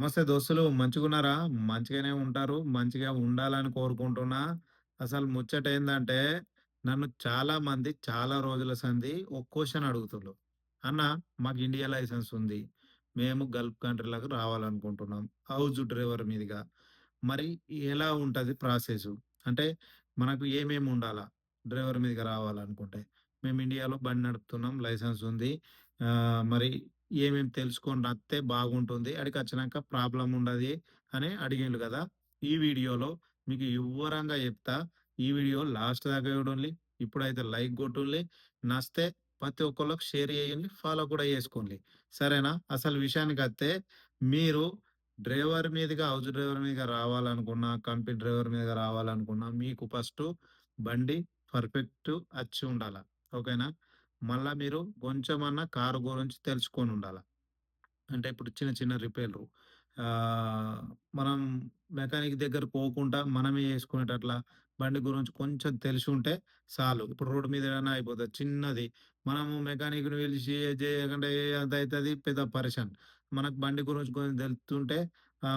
నమస్తే దోస్తులు మంచిగున్నారా? మంచిగానే ఉంటారు. మంచిగా ఉండాలని కోరుకుంటున్నా. అసలు ముచ్చట ఏంటంటే నన్ను చాలా మంది చాలా రోజుల సంధి ఒక క్వశ్చన్ అడుగుతున్నారు "అన్న మాకు ఇండియా లైసెన్స్ ఉంది. మేము గల్ఫ్ కంట్రీలకు రావాలనుకుంటున్నాం. హౌస్ డ్రైవర్ మీదుగా. మరి ఎలా ఉంటుంది ప్రాసెస్ అంటే మనకు ఏమేమి ఉండాలా? డ్రైవర్ మీదుగా రావాలనుకుంటే? మేము ఇండియాలో బండి నడుపుతున్నాం. లైసెన్స్ ఉంది. మరి ఏమేమి తెలుసుకొని రాస్తే బాగుంటుంది. అడికి వచ్చినాక ప్రాబ్లం ఉండదు అని అడిగిండు కదా ఈ వీడియోలో మీకు వివరంగా చెప్తా. ఈ వీడియో లాస్ట్ దాకా చూడండి ఇప్పుడైతే లైక్ కొట్టుండి నస్తే ప్రతి ఒక్కళ్ళకి షేర్ చేయండి. ఫాలో కూడా చేసుకోండి. సరేనా? అసలు విషయానికి వస్తే మీరు డ్రైవర్ మీదుగా హౌస్ డ్రైవర్ మీదుగా రావాలనుకున్నా, కంపెనీ డ్రైవర్ మీదుగా రావాలనుకున్నా మీకు ఫస్ట్ బండి పర్ఫెక్ట్ అచ్చి ఉండాల. ఓకేనా? మళ్ళా మీరు కొంచెమన్నా కారు గురించి తెలుసుకొని ఉండాలి? అంటే ఇప్పుడు చిన్న చిన్న రిపేర్లు. మనం మెకానిక్ దగ్గర పోకుండా మనమే చేసుకునేటట్లా బండి గురించి కొంచెం తెలిసి ఉంటే చాలు. ఇప్పుడు రోడ్డు మీద ఏదైనా అయిపోతుంది చిన్నది. మనము మెకానిక్‌ని పిలిచి చేయకుండా అది అవుతుంది? పెద్ద పరేషాన్. మనకు బండి గురించి కొంచెం తెలుస్తుంటే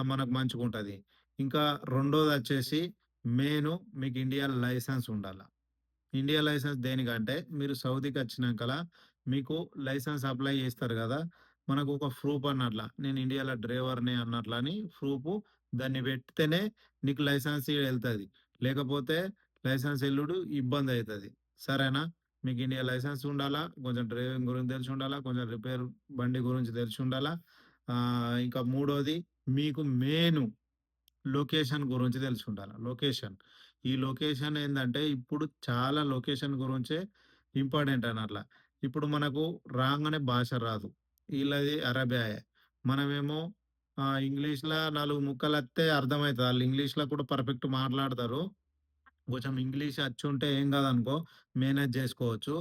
మనకు మంచిగా ఉంటుంది ఇంకా రెండోది వచ్చేసి మెయిన్ మీకు ఇండియా లైసెన్స్ ఉండాలి. ఇండియా లైసెన్స్ దేనికంటే మీరు సౌదీకి సౌదీకొచ్చినంకల మీకు లైసెన్స్ అప్లై చేస్తారు కదా మనకు ఒక ప్రూఫ్ అన్నట్ల. నేను ఇండియాలో డ్రైవర్‌ని అన్నట్లని ప్రూఫ్ దాన్ని పెడితేనే నీకు లైసెన్స్ వెళ్తుంది లేకపోతే లైసెన్స్ వెల్లుడు ఇబ్బంది అవుతుంది సరేనా? మీకు ఇండియా లైసెన్స్ ఉండాలా. కొంచెం డ్రైవింగ్ గురించి తెలిసుండాలా. కొంచెం రిపేర్ బండి గురించి తెలిసి ఉండాలా ఇంకా మూడోది మీకు మెయిన్ లొకేషన్ గురించి తెలుసుకుంటాను లొకేషన్. ఈ లొకేషన్ ఏంటంటే ఇప్పుడు చాలా లొకేషన్ గురించే ఇంపార్టెంట్ అన్నట్ల. ఇప్పుడు మనకు రాంగానే భాష రాదు. వీళ్ళది అరేబియాయే. మనమేమో ఇంగ్లీష్లో నాలుగు ముక్కలు వస్తే అర్థమవుతుంది వాళ్ళు ఇంగ్లీష్‌లో కూడా పర్ఫెక్ట్ మాట్లాడతారు. కొంచెం ఇంగ్లీష్ వచ్చి ఉంటే ఏం కాదనుకో మేనేజ్ జేసుకోవచ్చు.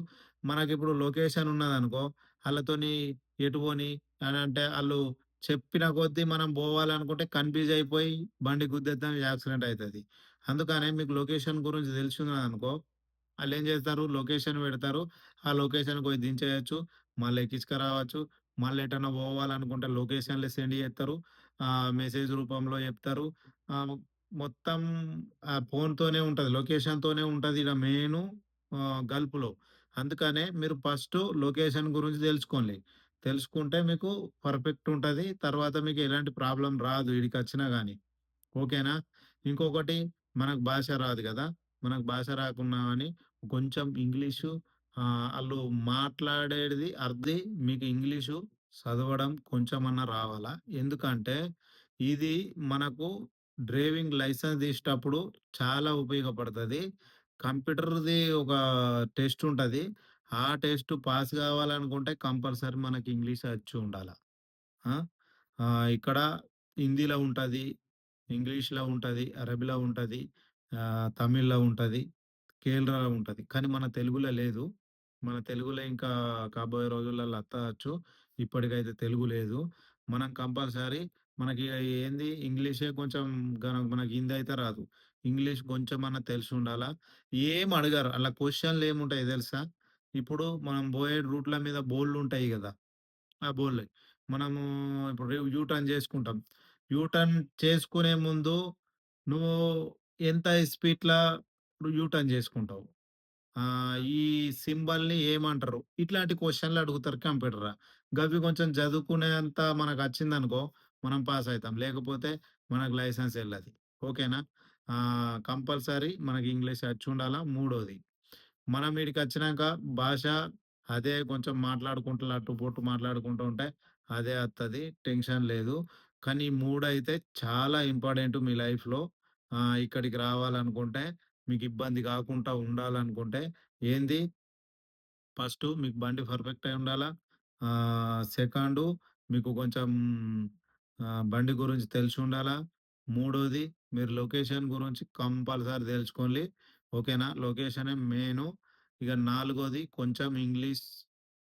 మనకిప్పుడు లొకేషన్ ఉన్నదనుకో వాళ్ళతోని ఎటు అని అంటే వాళ్ళు చెప్పిన కొద్దీ మనం పోవాలనుకుంటే కన్‌ఫ్యూజ్ అయిపోయి బండి గుద్దేద్దాం యాక్సిడెంట్ అవుతుంది అందుకనే మీకు లొకేషన్ గురించి తెలిసిందని అనుకో వాళ్ళు ఏం చేస్తారు లొకేషన్ పెడతారు. ఆ లొకేషన్‌కి పోయి దించేయొచ్చు. మళ్ళీ ఎక్కించుకురావచ్చు. మళ్ళీ ఎటన్నా పోవాలనుకుంటే లొకేషన్‌లు సెండ్ చేస్తారు మెసేజ్ రూపంలో చెప్తారు. మొత్తం ఆ ఫోన్‌తోనే ఉంటుంది లొకేషన్‌తోనే ఉంటుంది ఇక్కడ మెయిన్ ఆహ్, గల్ఫ్‌లో. అందుకనే మీరు ఫస్ట్ లొకేషన్ గురించి తెలుసుకోండి. తెలుసుకుంటే మీకు పర్ఫెక్ట్ ఉంటుంది. తర్వాత మీకు ఎలాంటి ప్రాబ్లం రాదు వీడికి వచ్చినా కానీ ఓకేనా? ఇంకొకటి మనకు భాష రాదు కదా? మనకు భాష రాకున్నా అని కొంచెం ఇంగ్లీషు వాళ్ళు మాట్లాడేది అర్థి మీకు ఇంగ్లీషు చదవడం కొంచెమన్నా రావాలా. ఎందుకంటే ఇది మనకు డ్రైవింగ్ లైసెన్స్ తీసేటప్పుడు చాలా ఉపయోగపడుతుంది. కంప్యూటర్‌ది ఒక టెస్ట్ ఉంటుంది. ఆ టెస్ట్ పాస్ కావాలనుకుంటే కంపల్సరీ మనకి ఇంగ్లీష్ వచ్చి ఉండాల. ఇక్కడ హిందీలో ఉంటుంది ఇంగ్లీష్‌లో ఉంటుంది అరబీలో ఉంటుంది తమిళ్‌లో ఉంటుంది కేరళలో ఉంటుంది కానీ మన తెలుగులో లేదు. మన తెలుగులో ఇంకా కాబోయే రోజులలో అత్తవచ్చు. ఇప్పటికైతే తెలుగు లేదు. మనం కంపల్సరీ మనకి ఏంది ఇంగ్లీషే కొంచెం మనకి హిందీ అయితే రాదు. ఇంగ్లీష్ కొంచెం అన్న తెలిసి ఉండాలా ఏం అడగారు అలా క్వశ్చన్లు ఏముంటాయో తెలుసా? ఇప్పుడు మనం పోయే రూట్‌ల మీద బోల్డ్ ఉంటాయి కదా ఆ! బోళ్ళు మనము ఇప్పుడు యూ టర్న్ చేసుకుంటాం. యూ టర్న్ చేసుకునే ముందు నువ్వు ఎంత స్పీడ్‌లా యూ టర్న్ చేసుకుంటావు? ఈ సింబల్‌ని ఏమంటారు? ఇట్లాంటి క్వశ్చన్లు అడుగుతారు కంప్యూటర్ గవి కొంచెం చదువుకునేంత అనుకో మనం పాస్ అవుతాం లేకపోతే మనకు లైసెన్స్ వెళ్ళదు ఓకేనా? కంపల్సరీ మనకి ఇంగ్లీష్ వచ్చి ఉండాలా మూడోది మనం ఈడికొచ్చినాక భాష అదే కొంచెం మాట్లాడుకుంటున్నా అటు పొట్టు మాట్లాడుకుంటూ ఉంటే అదే వస్తుంది టెన్షన్ లేదు. కానీ ఈ మూడైతే చాలా ఇంపార్టెంట్ మీ లైఫ్‌లో. ఇక్కడికి రావాలనుకుంటే మీకు ఇబ్బంది కాకుండా ఉండాలనుకుంటే ఏంది ఫస్ట్ మీకు బండి పర్ఫెక్ట్ అయి ఉండాలా. సెకండ్ సెకండు మీకు కొంచెం బండి గురించి తెలిసి ఉండాలా మూడోది మీరు లొకేషన్ గురించి కంపల్సరీ తెలుసుకోండి. ఓకేనా? లొకేషనే మెయిన్ ఇక నాలుగోది కొంచెం ఇంగ్లీష్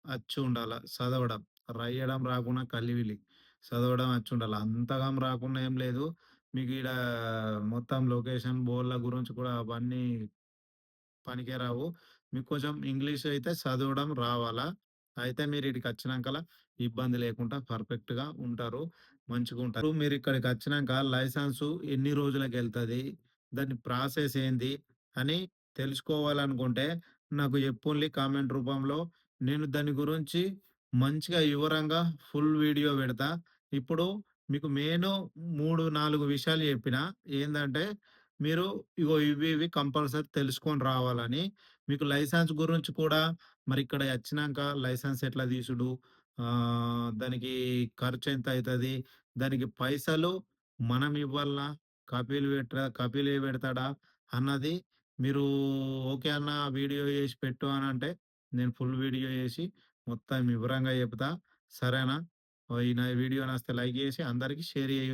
అచ్చు ఉండాల. చదవడం. రాయడం రాకుండా కలివిలి. చదవడం అచ్చుండాల. అంతగా రాకుండా ఏం లేదు. మీకు ఇక్కడ మొత్తం లొకేషన్ బోర్డ్‌ల గురించి కూడా అవన్నీ పనికే రావు. మీకు కొంచెం ఇంగ్లీష్ అయితే చదవడం రావాలా. అయితే మీరు ఇక్కడికి వచ్చినాక ఇబ్బంది లేకుండా పర్ఫెక్ట్‌గా ఉంటారు. మంచిగా ఉంటారు మీరు ఇక్కడికి వచ్చినాక లైసెన్సు ఎన్ని రోజులకు వెళ్తుంది దాని ప్రాసెస్ ఏంది? అని తెలుసుకోవాలనుకుంటే నాకు చెప్పుల్లి కామెంట్ రూపంలో. నేను దాని గురించి మంచిగా వివరంగా ఫుల్ వీడియో పెడతా. ఇప్పుడు మీకు మెయిను 3, 4 విషయాలు చెప్పినా. ఏందంటే మీరు ఇగో ఇవి ఇవి కంపల్సరీ తెలుసుకొని రావాలని. మీకు లైసెన్స్ గురించి కూడా మరిక్కడ అచ్చినంక లైసెన్స్ ఎట్లా తీసుడు? ఆహ్, దానికి ఎంత అవుతుంది దానికి పైసలు మనం ఇవ్వాల్నా? కపిల్ పెట్ట కపిలే పెడతాడా? అన్నది మీరు ఓకే అన్న వీడియో చేసి పెట్టు అని అంటే నేను ఫుల్ వీడియో చేసి మొత్తం వివరంగా చెప్తా. సరేనా? ఈ వీడియో నస్తే లైక్ చేసి అందరికీ షేర్ చేయండి